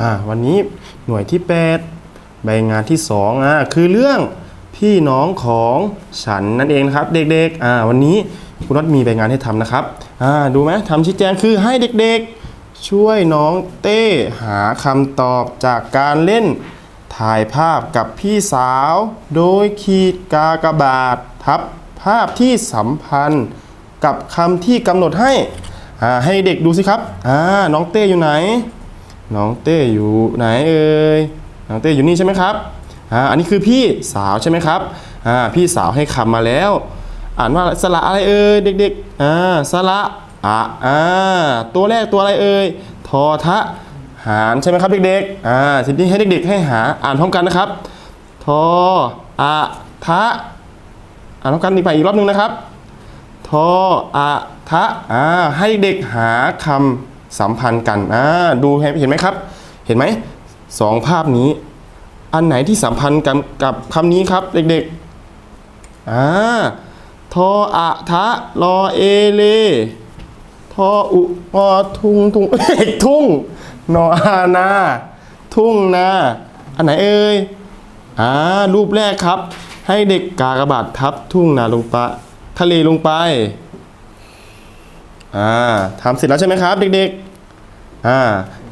อ่าวันนี้หน่วยที่ 8 ใบงานที่2อ่าคือเรื่องพี่น้องของฉันนั่นเองนะครับ เด็กๆอ่าวันนี้คุณน็อตมีใบงานให้ทำนะครับอ่าดูไหมทำชี้แจงคือให้เด็กๆ ช่วยน้องเต้หาคำตอบจากการเล่นถ่ายภาพกับพี่สาว โดยขีดกากบาททับภาพที่สัมพันธ์กับคำที่กำหนดให้อ่าให้เด็กดูสิครับอ่าน้องเต้อยู่ไหน น้องเต้อยู่ไหนเอ่ยน้องเต้อยู่นี่ใช่ไหมครับอ่าอันนี้คือพี่สาวใช่ไหมครับอ่าพี่สาวให้คำมาแล้ว อ่านว่าสระอะไรเอ่ยเด็กๆอ่าสระอะอ่าตัวแรกตัวอะไรเอ่ยทอทะหารใช่ไหมครับเด็กๆอ่าทีนี้ให้เด็กๆ ให้หาอ่านพร้อมกันนะครับทออะทะอ่านพร้อมกันอีกไปอีกรอบหนึงนะครับทออะทะอ่าให้เด็กหาคำ สัมพันธ์กันอ่าดูเห็นไหมครับ เห็นไหมสองภาพนี้ อันไหนที่สัมพันธ์กับกับคำนี้ครับเด็กๆอ่าทออะทะรอเอเลทออุออทุงทุงเอกทุ่งนออานาทุ่งนาอันไหนเอ่ยอ่ารูปแรกครับ ให้เด็กกากระบาททับทุ่งนาลงไปทะเลลงไป อ่าทำเสร็จแล้วใช่ไหมครับเด็กๆอ่า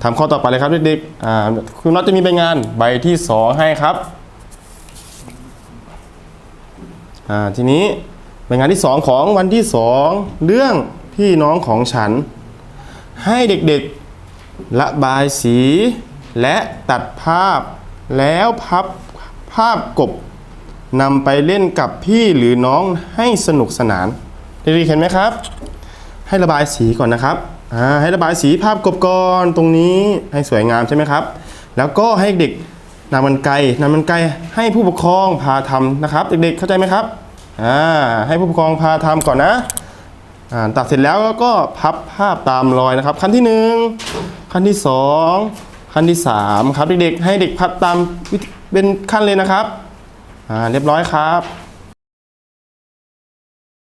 ทำข้อต่อไปเลยครับเด็กๆอ่าคุณน็อตจะมีใบงานใบที่สองให้ครับอ่าทีนี้ใบงานที่สองของวันที่สองเรื่องพี่น้องของฉัน ให้เด็กๆระบายสีและตัดภาพ แล้วพับภาพกบนำไปเล่นกับพี่หรือน้องให้สนุกสนานเด็กๆเห็นไหมครับ ให้ระบายสีก่อนนะครับอ่าให้ระบายสีภาพกบก่อนตรงนี้ให้สวยงามใช่ไหมครับ แล้วก็ให้เด็กนำมันไกลนำมันไกลให้ผู้ปกครองพาทำนะครับ เด็กๆเข้าใจไหมครับอ่าให้ผู้ปกครองพาทำก่อนนะอ่าตัดเสร็จแล้วก็พับภาพตามรอยนะครับ ขั้นที่หนึ่งขั้นที่สองขั้นที่สามครับเด็กๆให้เด็กพับตามเป็นขั้นเลยนะครับอ่าเรียบร้อยครับ